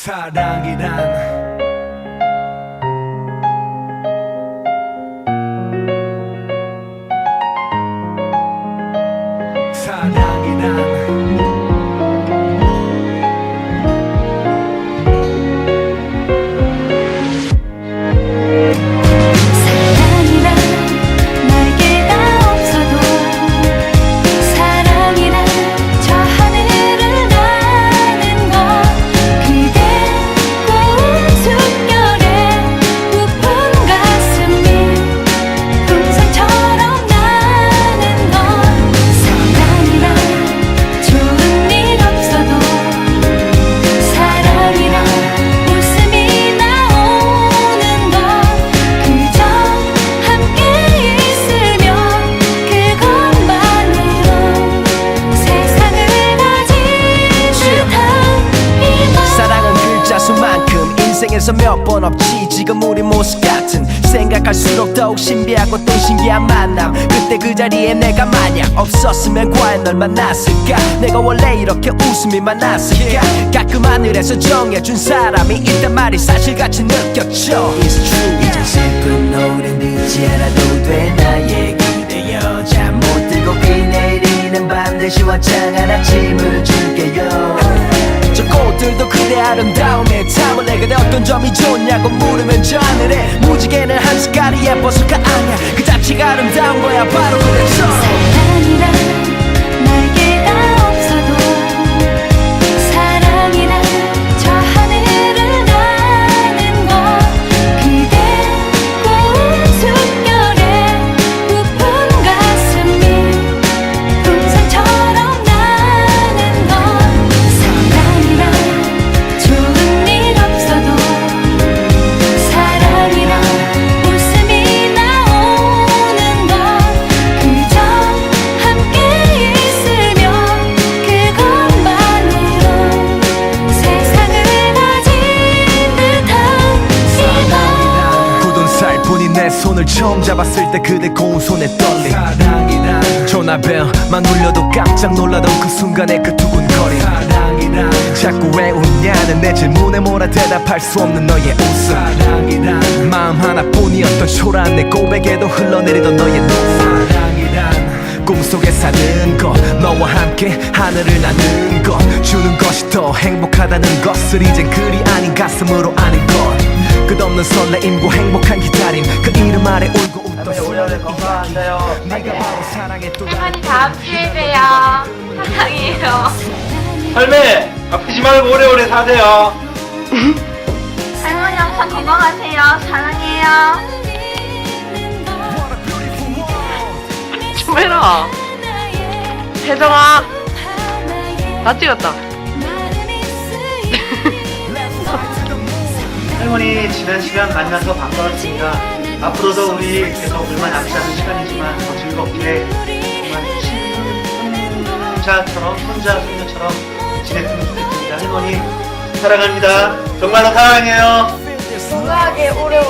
사랑이란 인생에서 몇 번 없지. 지금 우리 모습 같은 생각할수록 더욱 신비하고 또 신기한 만남. 그때 그 자리에 내가 만약 없었으면 과연 널 만났을까? 내가 원래 이렇게 웃음이 많았을까? 가끔 하늘에서 정해준 사람이 있단 말이 사실같이 느꼈죠. It's true. 이제 슬픈 노래 듣지 않아도 돼. 나의 기대 여자 못 들고 비 내리는 반드시 화창한 아침을 줄게요. 저 꽃들도 그대 아름다움에 탐을 내 그대 어떤 점이 좋냐고 물으면 저 하늘에 무지개는 한 색깔이 예뻐서가 아니야. 그 자체가 아름다운 거야. 바로 사 손을 처음 잡았을 때 그대 고운 손에 떨림. 사랑이란 전화벨만 울려도 깜짝 놀라던 그 순간의 그 두근거림 사랑이란 자꾸 왜 웃냐는 내 질문에 뭐라 대답할 수 없는 너의 웃음. 사랑이란 마음 하나뿐이었던 초라한 내 고백에도 흘러내리던 너의 눈물 사랑이란 꿈속에 사는 것 너와 함께 하늘을 나는 것. 주는 것이 더 행복하다는 것을 이젠 그리 아닌 가슴으로 것 끝없는 설레임과 행복한 기다림 그 이름 아래 울고 웃던 올여름 건강하세요. 네가 바로 사랑의 또 다른 할머니 다음 주에 봬요. 사랑해요. 할매 아프지 말고 오래오래 사세요. 할머니 항상 건강하세요. 사랑해요. 좀 해라 혜정아 나 찍었다 할머니 지난 시간 만나서 반가웠습니다. 앞으로도 우리 계속 물만 남지 않은 시간이지만 더 즐겁게 정말 손자처럼 손자 손녀처럼 지냈으면 좋겠습니다. 할머니 사랑합니다. 정말로 사랑해요. 건강하게 사세요.